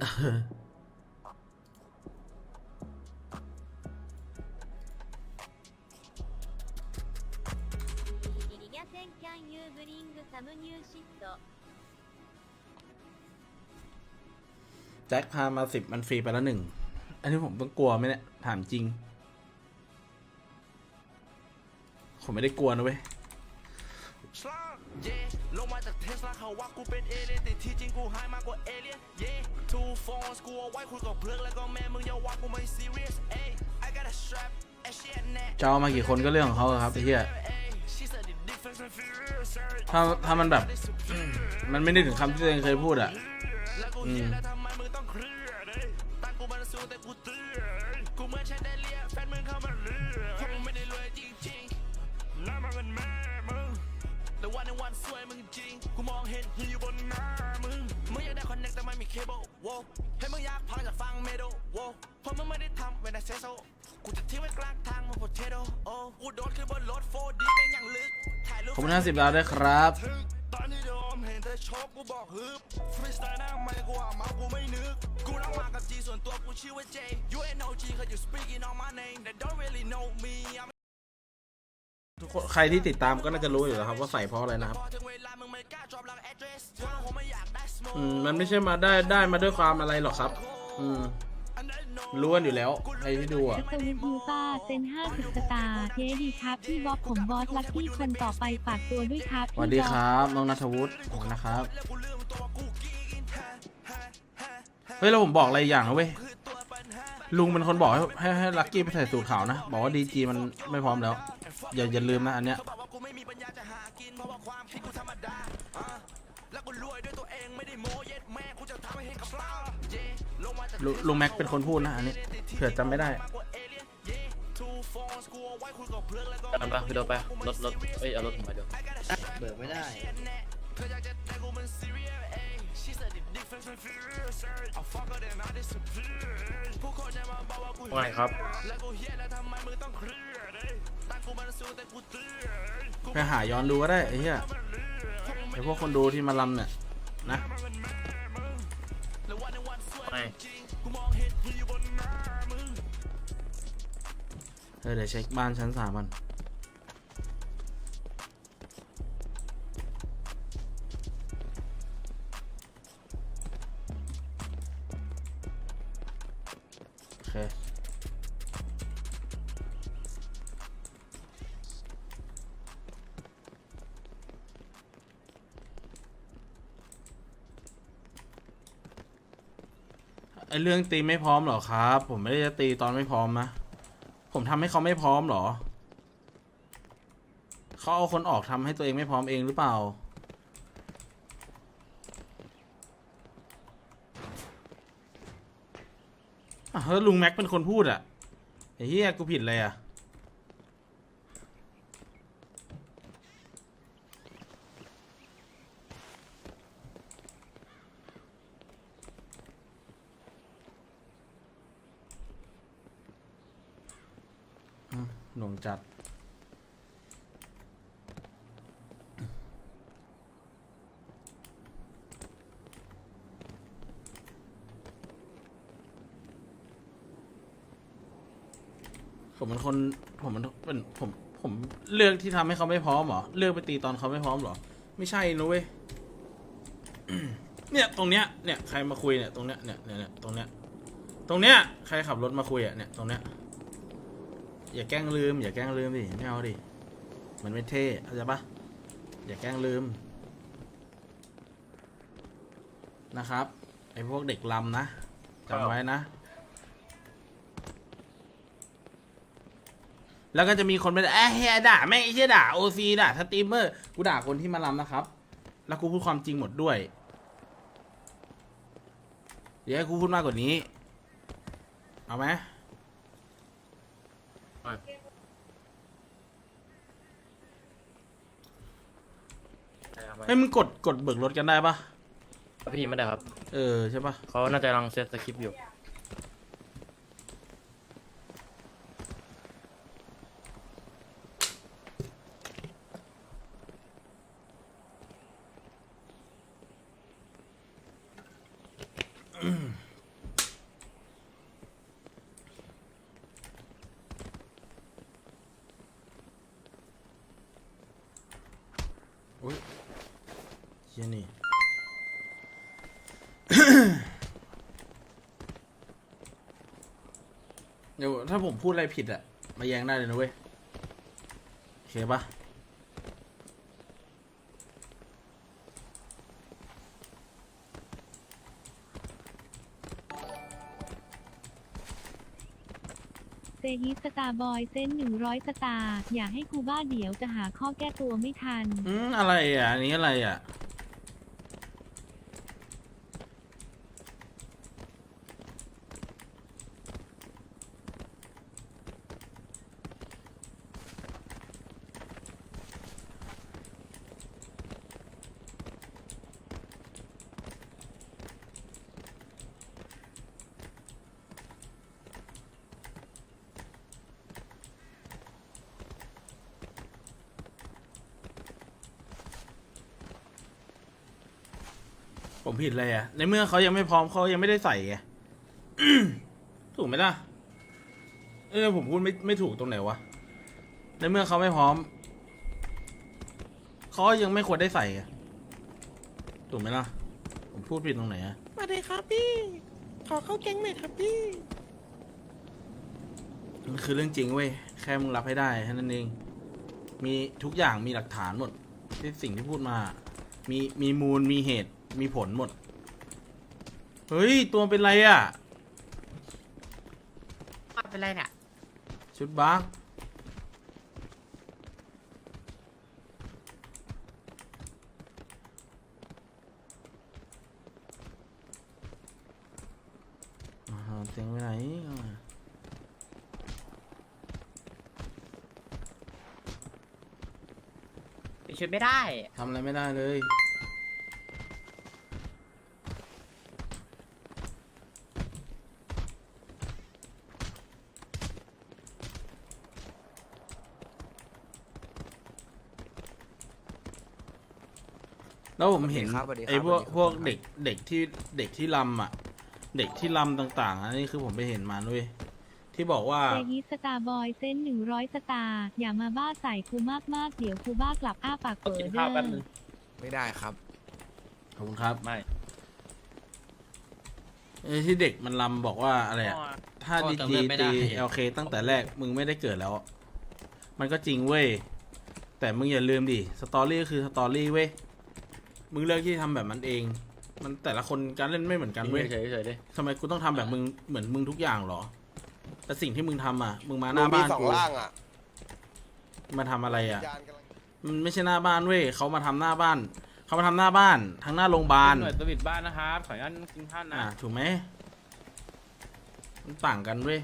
イリャセンキャンユーブリングサムニューシット แจ็คพามาสิบมันฟรีไปแล้วหนึ่ง อันนี้ผมต้องกลัวไหมเนี่ย ถามจริง ผมไม่ได้กลัวนะเว้ย สลาเย่ ลงมาจากเทสลาเขาว่ากูเป็นเอเลี่ยนแต่ที่จริงกูหายมากกว่าเอเลี่ยนเย่ทูฟอนส์กูเอาไว้คุยกับเพื่อนแล้วก็แม่มึงอย่าว่ากูไม่ serious เอ้ย I got a strap ไอ้เชี่ยแน่จะเอามากี่คนก็เรื่องของเขาอะครับไอ้เหี้ยเอ้ย she said the difference is furious ถ้าถ้ามันแบบ มันไม่ได้ถึงคำที่ตัวเองเคยพูดอะแล้วกูเฮียแล้วทำไมมึงต้องเครียดเอ้ยตั้งกูมันสูงแต่กูเตี้ยเอ้ยกูเหมือนแชนเดเลียแฟนมึงเข้ามาเลือ กูมองเห็นอยู่บนหน้ามึงมึงอยากได้คอนเนคแต่ไม่มีเคเบิลโว้ให้มึงอยากพังจากฟังเมโดโว้เพราะมึงไม่ได้ทำเวลาเซโซกูจะทิ้งไว้กลางทางมันโพเทโดโอ้กูโดดขึ้นบนรถ 4D แม่งอย่างลึกถ่ายรูปขอบคุณห้าสิบดาวด้วยครับทึกตอนที่โดมเห็นเธอชกกูบอกฮึบฟรีสไตล์หน้าไม่กูอะเมากูไม่นึกกูนั่งมากับจีส่วนตัวกูชื่อว่าเจ You ain't no G cause you speaking on my name They don't really know me I'm ทุกคนใครที่ติดตามก็น่าจะรู้อยู่แล้วครับว่าใส่เพราะอะไรนะครับพอถึงเวลามึงไม่กล้า drop หลัง address เพราะคงไม่อยากได้ smoke อืมมันไม่ใช่มาได้ได้มาด้วยความอะไรหรอกครับ อืมรู้กันอยู่แล้วใครที่ดูอะสวิตยูต้าเซน50สตาร์เย้ดีครับพี่บ๊อบผมบอสลักกี้คนต่อไปฝากตัวด้วยครับสวัสดีครับน้องนัทวุฒิขอบคุณนะครับเฮ้ยแล้วผมบอกอะไรอย่างนะเว้ยลุงเป็นคนบอกให้ให้ให้ลักกี้ไปใส่สูทขาวนะ บอกว่าดีจีมันไม่พร้อมแล้ว อย่าอย่าลืมนะอันเนี้ยบอกว่ากูไม่มีปัญญาจะหากินเพราะว่าความคิดกูธรรมดาอะแล้วกูรวยด้วยตัวเองไม่ได้โม้เย็ดแม่กูจะทำให้เห็นกับตาเย่ลงมาจากลุลุงแม็กเป็นคนพูดนะอันนี้เผื่อจำไม่ได้ มากกว่าเอเลี่ยนเย่ Two phones กูเอาไว้คุยกับเพื่อนแล้วก็ไปไปพี่โดไปรถรถเอ้ยเอารถผมไปเดี๋ยว เบิกไม่ได้ เธออยากจะได้กูมัน serious เอ้ย She said the difference is furious เอ้ย I fuck her then I disappear เอ้ยผู้คนจะมาบอกว่ากูว่าไงครับ แล้วกูเฮียแล้วทำไมมึงต้องเครียดเอ้ยตั้งกูมันสูงแต่กูเตี้ยเอ้ยกูไปหาย้อนดูก็ได้ไอ้เหี้ยไอ้พวกคนดูที่มาลำเนี่ยนะแล้ววันในวันสวยไม่ จริงกูมองเห็นอยู่บนหน้ามึง เออเดี๋ยวเช็คบ้านชั้นสามมัน เรื่องตีไม่พร้อมเหรอครับ ผมไม่ได้จะตีตอนไม่พร้อมนะ ผมทำให้เขาไม่พร้อมเหรอ เขาเอาคนออกทำให้ตัวเองไม่พร้อมเองหรือเปล่า เฮ้ยลุงแม็กเป็นคนพูดอะไอ้เหี้ยกูผิดเลยอะ หน่วงจัด ผมเป็นคนผมเป็นเป็นผมผมเลือกที่ทำให้เขาไม่พร้อมเหรอ เลือกไปตีตอนเขาไม่พร้อมเหรอ ไม่ใช่นะเว้ยเนี่ยตรงเนี้ยเนี่ยใครมาคุยเนี่ยตรงเนี้ยเนี่ยเนี่ยตรงเนี้ยตรงเนี้ยใครขับรถมาคุยอะเนี่ยตรงเนี้ย อย่าแกล้งลืม อย่าแกล้งลืมดิไม่เอาดิมันไม่เท่เข้าใจปะอย่าแกล้งลืม นะครับไอพวกเด็กลำนะจำไว้นะ แล้วก็จะมีคนไปเอ้เฮียด่าแม่งไอ้เฮียด่าโอซีด่าสตรีมเมอร์กูด่าคนที่มาลำนะครับ แล้วกูพูดความจริงหมดด้วยเดี๋ยวให้กูพูดมากกว่านี้ เอาไหม เฮ้ยมึงกดกดเบิกรถกันได้ปะพี่ไม่ได้ครับ เออใช่ปะเขาน่าจะกำลังเซตสคริปต์อยู่ เดี๋ยวถ้าผมพูดอะไรผิดอะมาแย้งได้เลยนะเว้ย โอเคปะเซฮิสตาร์บอยเส้นหนึ่งร้อยสตาร์อย่าให้กูบ้าเดี๋ยวจะหาข้อแก้ตัวไม่ทัน อืมอะไรอะ อันนี้อะไรอะ ผมผิดเลยอะในเมื่อเขายังไม่พร้อมเขายังไม่ได้ใส่ไง ถูกไหมล่ะ เออผมพูดไม่ไม่ถูกตรงไหนวะ ในเมื่อเขาไม่พร้อม เขายังไม่ควรได้ใส่ไง ถูกไหมล่ะ ผมพูดผิดตรงไหนอะมาเลยครับพี่ ขอเข้าแก๊งหน่อยครับพี่ มันคือเรื่องจริงเว้ย แค่มึงรับให้ได้แค่นั้นเอง มีทุกอย่างมีหลักฐานหมดที่สิ่งที่พูดมา มีมีมูลมีเหตุ มีผลหมด เฮ้ย ตัวเป็นไรอะเป็นไรเนี่ยชุดบักอ่าเตียงไปไหนเอามาชุดไม่ได้ ทำอะไรไม่ได้เลย แล้วผมเห็นสวัสดีครับไอ้พวกสวัสดีครับ พวกเด็กเด็กที่เด็กที่ลำอะ เด็กที่ลำต่าง ๆอันนี้คือผมไปเห็นมาด้วยที่บอกว่าเซฮิสตาร์บอยเส้นหนึ่งร้อยสตาร์อย่ามาบ้าใส่กูมากมากๆเดี๋ยวกูบ้ากลับอ้าปากก็เปิกิดนเด้ข้าวแป๊บอนึง ไม่ได้ครับ ขอบคุณครับไม่ เอ้ยที่เด็กมันลำบอกว่าอะไรอะถ้าก็ดีจำจีเรื่องไม่ได้ ตีเอลเคตั้งแต่แรกมึงไม่ได้เกิดแล้ว มันก็จริงเว้ย แต่มึงอย่าลืมดิ สตอรี่ก็คือสตอรี่เว้ย มึงเลือกที่ทำแบบมันเอง มันแต่ละคนการเล่นไม่เหมือนกันเว้ยเฉยๆเฉยๆดิทำไมกูต้องทำแบบมึงเหมือนมึงทุกอย่างเหรอ แต่สิ่งที่มึงทำอะ มึงมาหมึน้างมีบ้านสองกูร่างอะมาทำอะไรอะ ยานกำลังมันไม่ใช่หน้าบ้านเว้ยเขามาทำหน้าบ้าน เขามาทำหน้าบ้านทั้งหน้าโรงพยาบาล หน่วยสวิตบ้านนะครับ ขออนุญาตกินข้าวนะ อ่าถูกไหมมันต่างกันเว้ย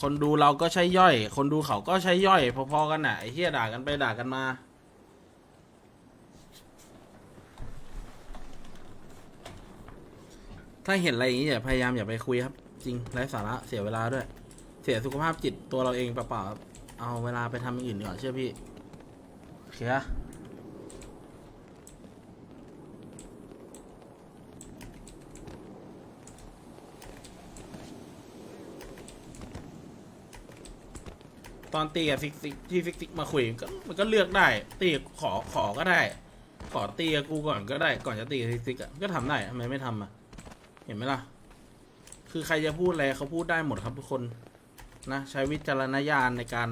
คนดูเราก็ใช้ย่อย คนดูเขาก็ใช้ย่อย พอๆกันน่ะไอ้เฮียด่ากันไปด่ากันมาถ้าเห็นอะไรอย่างนี้อย่าพยายามอย่าไปคุยครับ จริงไร้สาระเสียเวลาด้วย เสียสุขภาพจิตตัวเราเองเปล่าๆเอาเวลาไปทำอย่างอื่นดีกว่าเชื่อพี่โอเคอะ ตอนตีกับฟิกซิกที่ฟิกซิกมาคุยก็มันก็เลือกได้ ตีขอขอก็ได้ ขอตีกับกูก่อนก็ได้ ก่อนจะตีกับฟิกซิกอะก็ทำได้ทำไมไม่ทำอะ เห็นไหมล่ะ คือใครจะพูดอะไรเขาพูดได้หมดครับทุกคนนะใช้วิจารณญาณในการ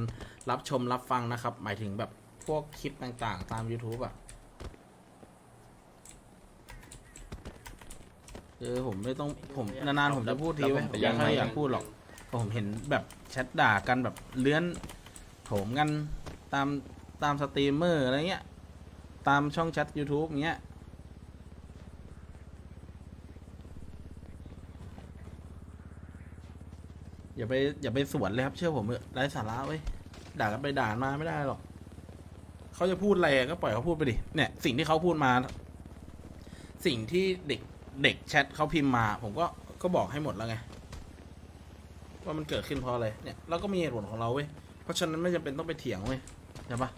รับชมรับฟังนะครับ หมายถึงแบบพวกคลิปต่างๆ ตาม YouTube อะเออผมไม่ต้องผมนานๆผมจะพูดทีไว้ยผมยังไม่อยากพูดหรอก ผมเห็นแบบแชทด่ากันแบบเลื้อนโถมกันตามตามสตรีมเมอร์อะไรเงี้ย ตามช่องแชท YouTube เงี้ย อย่าไปอย่าไปสวนเลยครับ เชื่อผมเถอะไร้สาระเว้ยด่ากันไปด่ากันมาไม่ได้หรอกเขาจะพูดอะไรก็ปล่อยเขาพูดไปดิเนี่ยสิ่งที่เขาพูดมา สิ่งที่เด็กเด็กแชทเขาพิมพ์มา ผมก็ก็บอกให้หมดแล้วไง ว่ามันเกิดขึ้นเพราะอะไรเนี่ยเราก็มีเหตุผลของเราเว้ยเพราะฉะนั้นไม่จำเป็นต้องไปเถียงเว้ยใช่ปะ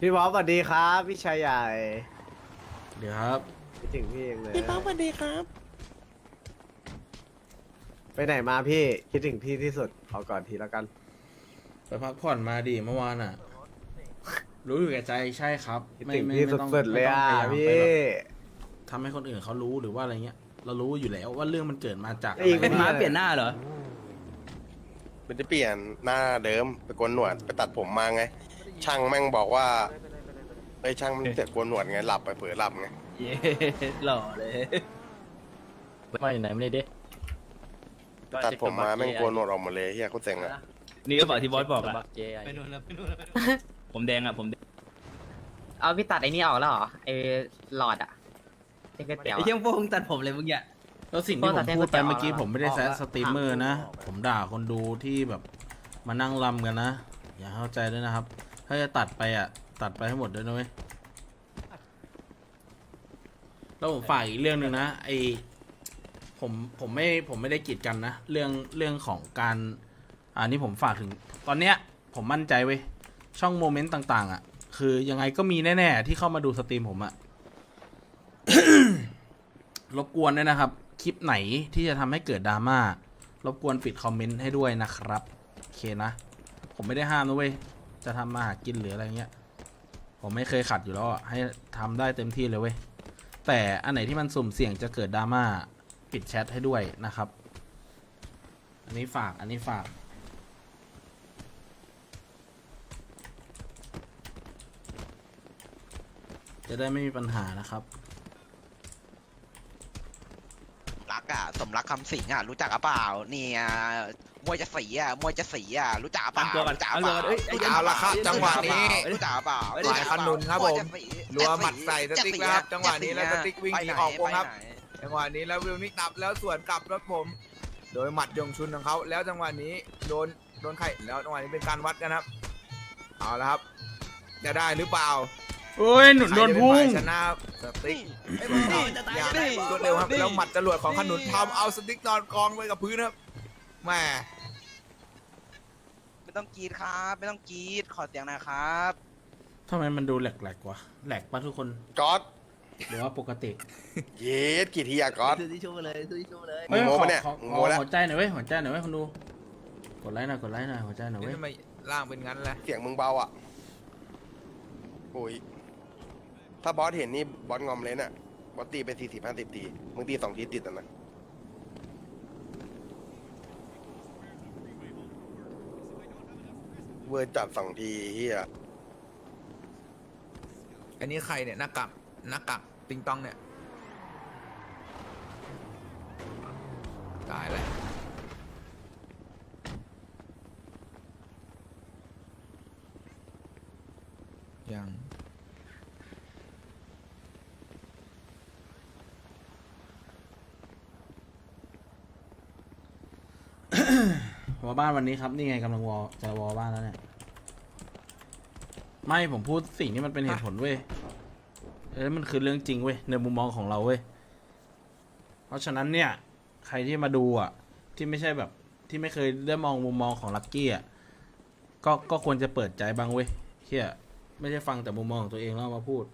พี่บ๊อบสวัสดีครับพี่ชายใหญ่เดี๋ยวครับคิดถึงพี่เองเลยพี่ป๊อปสวัสดีครับ ไปไหนมาพี่คิดถึงพี่ที่สุดขอก่อนทีแล้วกัน ไปพักผ่อนมาดิเมื่อวานอะ รู้อยู่แก่ใจใช่ครับ คิดไม่ถึงไม่พี่ไม่ต้องสุดๆเลยไม่ต้อะงพยายามพี่ไปแบบทำให้คนอื่นเขารู้หรือว่าอะไรเงี้ย เรารู้อยู่แล้วว่าเรื่องมันเกิดมาจากอะอีไรกเป็นม้าเปลี่ยนหน้าเหรอไม่ได้เปลี่ยนหน้าเดิมไปโกนหนวดไปตัดผมมาไง ช่างแม่งบอกว่าไอ้ยช่างมันเสร็จโกนหนวดไงหลับไปเผลอหลับไงเย้หล่อเลยมาอยู่ไหนไม่ได้ดิตัดผมมาแม่งโกนหนวดออกหมดเลยเฮียโคตรเซ็งอะนี่ก็บอกที่บอสบอกอะบักเจไอไปนู่นแล้วไปนู่นแล้วผมแดงอะผมแดงเอาพี่ตัดไอ้นี่ออกแล้วเหรอไอ้หลอดอะ ไอ้ก๋วยเตี๋ยวไอ้อะ เชี่ยงโป้งตัดผมเลยมึงเนี่ย แล้วสิ่งที่ผมโทษแต่พูดไปแทนก๋วยเตี๋ยวเมื่อกี้อะผมไม่ได้ออกแซะละสตรีมเมอร์นะออกไปผมด่าคนดูที่แบบมานั่งรำกันนะ อย่าเข้าใจด้วยนะครับ ถ้าจะตัดไปอะ ตัดไปให้หมดด้วยนะเว้ยแล้วผมฝากอีกเรื่องหนึ่งนะไอผมผมไม่ผมไม่ได้กีดกันนะ เรื่องเรื่องของการ อันนี้ผมฝากถึง ตอนเนี้ย ผมมั่นใจเว้ยช่องโมเมนต์ต่าง ๆ อะ คือยังไงก็มีแน่ ๆ ที่เข้ามาดูสตรีมผมอะ รบกวนด้วยนะครับ คลิปไหนที่จะทำให้เกิดดราม่ารบกวนปิดคอมเมนต์ให้ด้วยนะครับ โอเคนะ ผมไม่ได้ห้ามนะเว้ย จะทำมาหากินหรืออะไรเงี้ย ผมไม่เคยขัดอยู่แล้วอะให้ทำได้เต็มที่เลยเว้ย แต่อันไหนที่มันสุ่มเสี่ยงจะเกิดดราม่าปิดแชทให้ด้วยนะครับ อันนี้ฝาก อันนี้ฝากจะได้ไม่มีปัญหานะครับ รักอะส มรักคำสิงอะรู้จักอะเปล่าเนี่ยมวยจะสีอะมวยจะสีอะรู้จักอะเปล่าตามตัวก่อนรู้จักตามเปตัวล่าก่อนเอ้ยรู้จักเอาละครับเปจังหวะนี้รู้จักเปล่าหลายขนุนครับผมจะสีรัวหมัดใส่สติ๊กแล้วครับจังหวะนี้แล้วสติ๊กวิ่งหนีออกวงครับไปไหนจังหวะนี้แล้ววิวนิกนับแล้วสวนกลับรถผม โดยหมัดยงชุนของเขาแล้วจังหวะนี้โดนโดนไข่แล้วจังหวะนี้เป็นการวัดกันครับเอาละครับ จะได้หรือเปล่า โอ้ยหนุนโดนพุ่งใครจะเป็นฝ่ายชนะสติ๊กอย่างรวดเร็วครับแล้วหมัดจรวดของขนุนทำเอาสติ๊กนอนกองไว้กับพื้นครับแหม่ไม่ต้องกรีดครับ ไม่ต้องกรีดขอเสียงหนะครับ ทำไมมันดูแหลกๆวะแหลกปะทุกคนก๊อตหรือว่าปกติเย็ดกี่ทีอะก๊อต ซื้อที่ชูมาเลยซื้อที่ชูมาเลยมึงโม้ปะเนี่ยขอมึงขโม้อแล้ว หัวใจหน่อยเว้ยหัวใจหน่อยเว้ยคนดู กดไลค์หน่อยกดไลค์หน่อยหัวใจหน่อยเว้ย ทำไมร่างเป็นงั้นแหละเสียงมึงเบาอะโอ้ย ถ้าบอสเห็นนี่บอสงอมเลยน่ะ บอสตีไปสี่สิบห้าสิบทีมึงตีสองทีติดอะนะ เวอร์จัดสองทีเฮียอันนี้ใครเนี่ยหน้ากักหน้ากักติงตองเนี่ยตายแล้วยัง วอบ้านวันนี้ครับ นี่ไงกำลังวอจะวอบ้านแล้วเนี่ย ไม่ผมพูดสิ่งที่มันเป็นเหตุผลเว้ยเอ้ยมันคือเรื่องจริงเว้ยในมุมมองของเราเว้ย เพราะฉะนั้นเนี่ย ใครที่มาดูอะ ที่ไม่ใช่แบบที่ไม่เคยได้มองมุมมองของลักกี้อะก็ก็ควรจะเปิดใจบ้างเว้ยเฮียไม่ใช่ฟังแต่มุมมองของตัวเองแล้วเอามาพูด